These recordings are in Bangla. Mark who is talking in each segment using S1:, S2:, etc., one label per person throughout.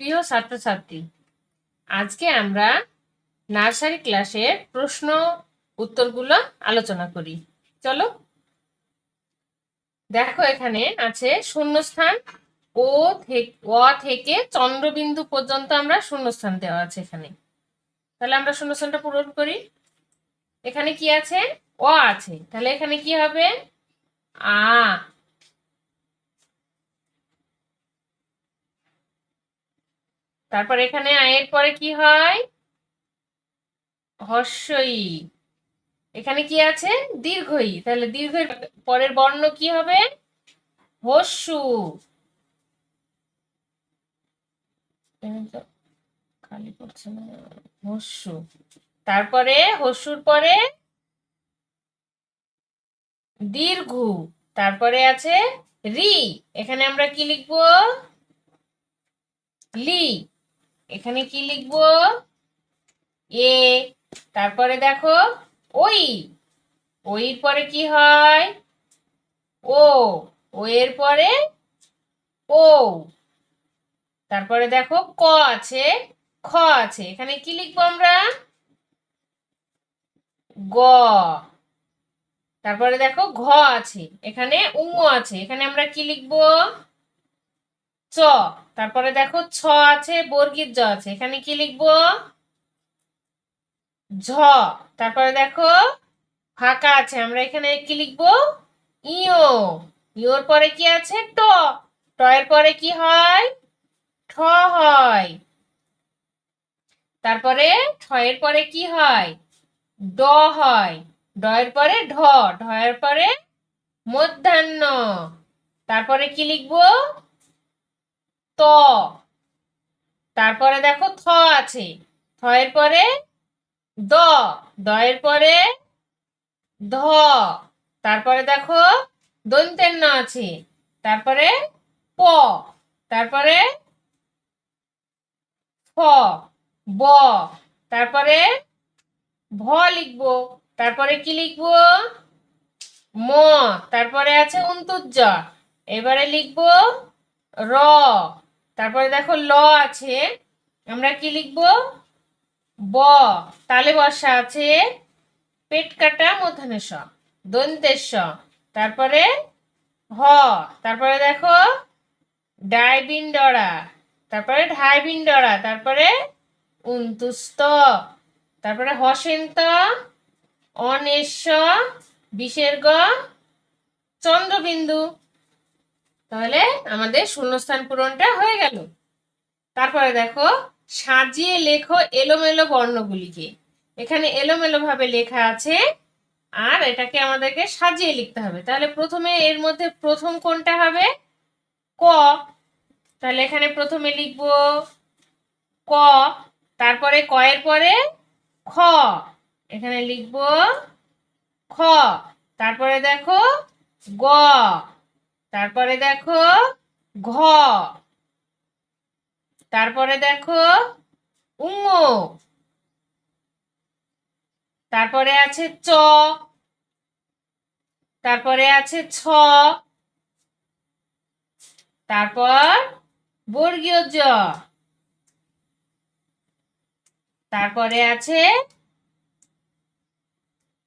S1: প্রিয় ছাত্রছাত্রী, আজকে আমরা নার্সারি ক্লাসের প্রশ্ন উত্তরগুলো আলোচনা করি। চলো। দেখো এখানে আছে শূন্যস্থান ও থেকে অ থেকে চন্দ্রবিন্দু পর্যন্ত আমরা শূন্যস্থান দেওয়া আছে এখানে। তাহলে আমরা শূন্যস্থানটা পূরণ করি। এখানে কি আছে? অ আছে। তাহলে এখানে কি হবে? আ। তারপর এখানে আয়ের পরে কি হয়? হর্ষই। এখানে কি আছে? দীর্ঘই। তাহলে দীর্ঘের পরের বর্ণ কি হবে? হস্যু খালি পড়ছে না। হস্যু তারপরে হস্যুর পরে দীর্ঘ। তারপরে আছে রি। এখানে আমরা কি লিখব? লি। এখানে কি লিখব? এ, তারপরে দেখো, ওই ওইর পরে কি হয়? ও ও এর পরে ও। তারপরে দেখো, ক আছে, খ আছে। এখানে কি লিখব আমরা? গ। তারপরে দেখো, ঘ আছে, এখানে উঙ আছে। এখানে আমরা কি লিখব? চ। তারপরে দেখো ছ আছে, বর্গীর জ আছে। এখানে কি লিখব? ঝ। তারপরে দেখো ফাঁকা আছে। আমরা এখানে কি লিখব? ইও। ইওর পরে কি আছে? ট। ট এর পরে কি হয়? ঠ হয়। তারপরে ঠ এর পরে কি হয়? ড হয়। ড এর পরে ঢ। ঢ এর পরে মধ্যাহ্ন। তারপরে কি লিখব? ত। তারপরে দেখো থ আছে। থ এর পরে দ দ এর পরে ধ। তারপরে দেখো দন্তেন্ন আছে। তারপরে প, তারপরে ফ, ব, তারপরে ভ লিখব। তারপরে কি লিখব? ম। তারপরে আছে অন্তুজ এবারে লিখব র। তারপরে দেখো ল আছে। আমরা কি লিখব? ব। তালে বসা আছে পেট কাটা মধ্যাহ্নেশ, দন্তেশ। তারপরে হ। তারপরে দেখো ডাইবিন ডরা, তারপরে ঢাইবিন ডরা, তারপরে উন্তুস্ত তারপরে হসেন্ত, অনেশ, বিসর্গ, চন্দ্রবিন্দু। তাহলে আমাদের শূন্যস্থান পূরণটা হয়ে গেল। তারপরে দেখো, সাজিয়ে লেখো এলোমেলো বর্ণগুলিকে। এখানে এলোমেলো ভাবে লেখা আছে, আর এটাকে আমাদেরকে সাজিয়ে লিখতে হবে। তাহলে প্রথমে এর মধ্যে প্রথম কোনটা হবে? ক। তাহলে এখানে প্রথমে লিখব ক, তারপরে ক এর পরে খ। এখানে লিখব খ। তারপরে দেখো গ। তারপরে দেখো ঘ। তারপরে দেখো উঙ তারপরে আছে চ। তারপরে আছে ছ। তারপর বর্গীয় জ। তারপরে আছে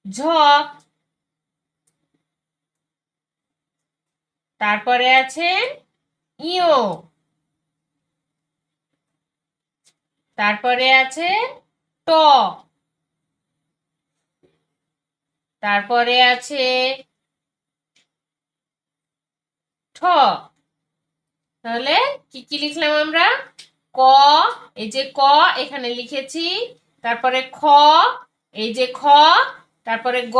S1: ঝ। তারপরে আছে ইও। তারপরে আছে ট। তারপরে আছে ঠ। তাহলে কি কি লিখলাম আমরা? ক, এই যে ক, এখানে লিখেছি। তারপরে খ, এই যে খ, তারপরে গ,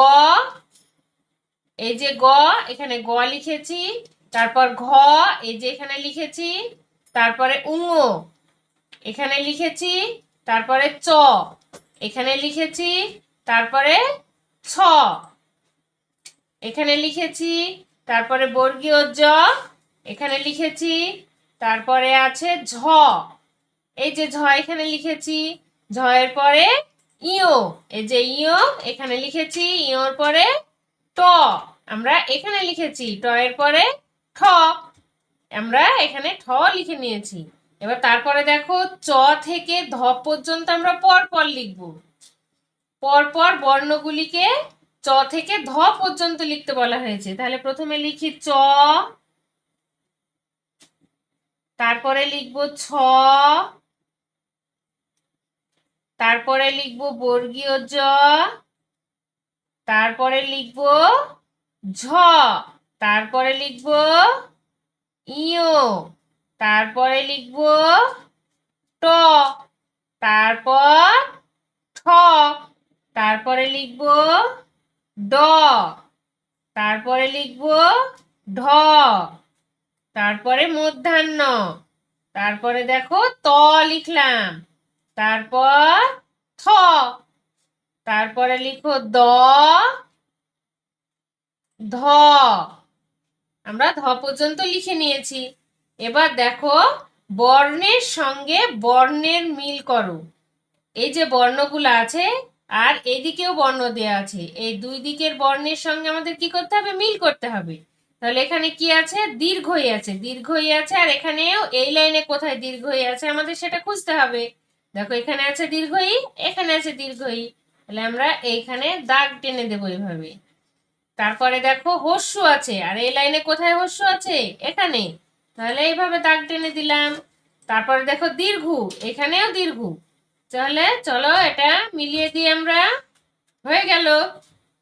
S1: এই যে গ, এখানে গ লিখেছি। তারপর ঘ, এই যে এখানে লিখেছি, তারপরে উঙ, এখানে লিখেছি, তারপরে চ, এখানে লিখেছি, তারপরে ছ, এখানে লিখেছি, তারপরে বর্গীয় জ, এখানে লিখেছি, তারপরে আছে ঝ, এই যে ঝ এখানে লিখেছি, ঝ এর পরে ইও এই যে ইও এখানে লিখেছি ইওর পরে ট, আমরা এখানে লিখেছি, ট এর পরে ঠ আমরা এখানে ঠ লিখে নিয়েছি। এবার তারপরে দেখো, চ থেকে ধ পর্যন্ত আমরা পর লিখব। পর পর বর্ণগুলিকে চ থেকে ধ পর্যন্ত লিখতে বলা হয়েছে। তাহলে প্রথমে লিখি চ, তারপরে লিখব ছ, তারপরে লিখব বর্গীয় জ, তারপরে লিখব ঝ। তারপরে লিখব ইও। তারপরে লিখব ট। তারপর ঠ। তারপরে লিখব ড। তারপরে লিখব ঢ। তারপরে মধ্যাহ্ন। তারপরে দেখো ত লিখলাম। তারপর থ। তারপরে লিখো দ। ধ। আমরা ধ পর্যন্ত লিখে নিয়েছি। এবার দেখো, বর্ণের সঙ্গে বর্ণের মিল করো। এই যে বর্ণগুলো আছে, আর এদিকেও বর্ণ দেওয়া আছে। এই দুই দিকের বর্ণের সঙ্গে আমাদের কি করতে হবে? মিল করতে হবে। তাহলে এখানে কি আছে? দীর্ঘই আছে। দীর্ঘই আছে, আর এখানেও এই লাইনে কোথায় দীর্ঘই আছে আমাদের সেটা খুঁজতে হবে। দেখো, এখানে আছে দীর্ঘই, এখানে আছে দীর্ঘই। তাহলে আমরা এইখানে দাগ টেনে দেবো এইভাবে তারপরে দেখো হস্য আছে, আর এই লাইনে কোথায় হস্য আছে? এখানে। তাহলে এইভাবে দাগ টেনে দিলাম। তারপরে দেখো দীর্ঘ, এখানেও দীর্ঘ। তাহলে চলো এটা মিলিয়ে দিই আমরা। হয়ে গেল।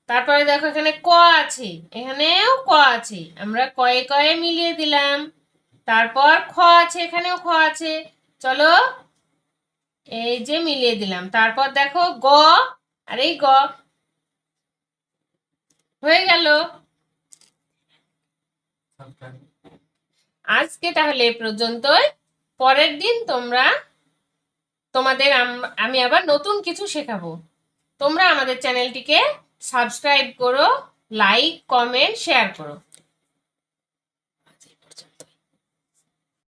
S1: তারপরে দেখো এখানে ক আছে, এখানেও ক আছে। আমরা কয়ে কয়ে মিলিয়ে দিলাম। তারপর খ আছে, এখানেও খ আছে। চলো এই যে মিলিয়ে দিলাম। তারপর দেখো গ, আর এই গ হয়ে গেল। আজকে তাহলে এ পর্যন্তই। পরের দিন তোমরা, তোমাদের আম- আবার নতুন কিছু শেখাবো। তোমরা আমাদের চ্যানেলটিকে সাবস্ক্রাইব করো, লাইক, কমেন্ট, শেয়ার করো।